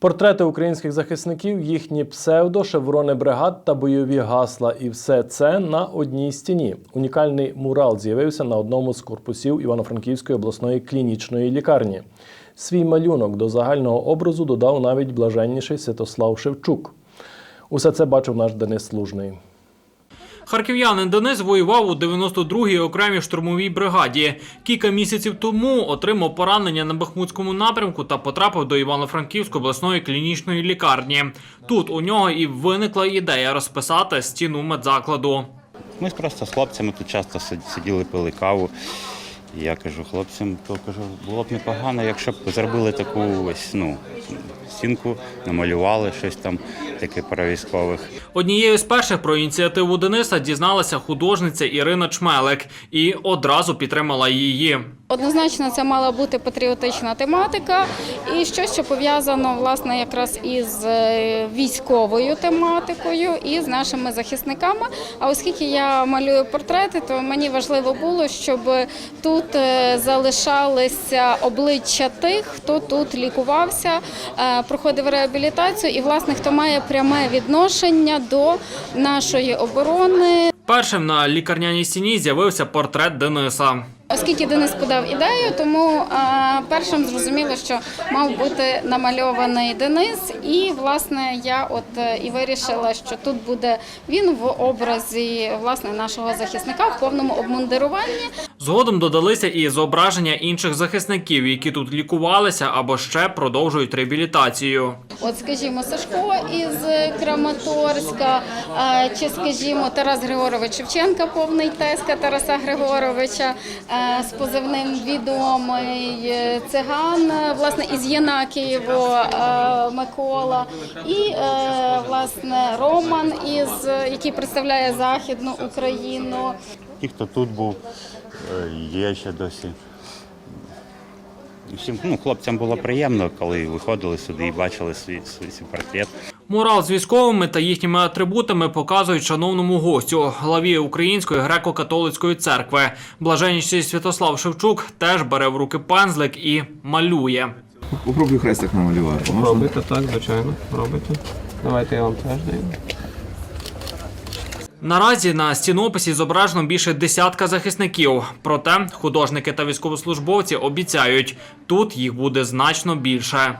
Портрети українських захисників, їхні псевдо, шеврони бригад та бойові гасла. І все це на одній стіні. Унікальний мурал з'явився на одному з корпусів Івано-Франківської обласної клінічної лікарні. Свій малюнок до загального образу додав навіть блаженніший Святослав Шевчук. Усе це бачив наш Денис Служний. Харків'янин Денис воював у 92-й окремій штурмовій бригаді. Кілька місяців тому отримав поранення на Бахмутському напрямку та потрапив до Івано-Франківської обласної клінічної лікарні. Тут у нього і виникла ідея розписати стіну медзакладу. Ми просто з хлопцями тут часто сиділи, пили каву. Я кажу хлопцям, то кажу, було б непогано, якщо б зробили таку ось ну, стінку, намалювали щось там таке про військових. Однією з перших про ініціативу Дениса дізналася художниця Ірина Чмелик і одразу підтримала її. Однозначно, це мала бути патріотична тематика і щось, що пов'язано власне якраз із е, військовою тематикою і з нашими захисниками. А оскільки я малюю портрети, то мені важливо було, щоб тут е, залишалися обличчя тих, хто тут лікувався, е, проходив реабілітацію, і власне хто має пряме відношення до нашої оборони, Першим на лікарняній стіні з'явився портрет Дениса. Оскільки Денис подав ідею, тому а, першим зрозуміло, що мав бути намальований Денис, і власне я от е, і вирішила, що тут буде він в образі власне нашого захисника в повному обмундируванні. Згодом додалися і зображення інших захисників, які тут лікувалися або ще продовжують реабілітацію. От, скажімо, Сашко із Краматорська, чи скажімо, Тарас Григорович Шевченка, повний тезка Тараса Григоровича з позивним відомий циган, власне, із Єнакієво е, Микола, і е, власне Роман, із який представляє Західну Україну. Ті, хто тут був, е, є ще досі. Всім ну, хлопцям було приємно, коли виходили сюди і бачили свій, свій, свій портрет. Мурал з військовими та їхніми атрибутами показують шановному гостю, главі Української греко-католицької церкви. Блаженніший Святослав Шевчук теж бере в руки пензлик і малює. Попробуй хрестик намалювати. Робите так, звичайно, робите. Давайте я вам теж даю. Наразі на стінописі зображено більше десятка захисників. Проте художники та військовослужбовці обіцяють, тут їх буде значно більше.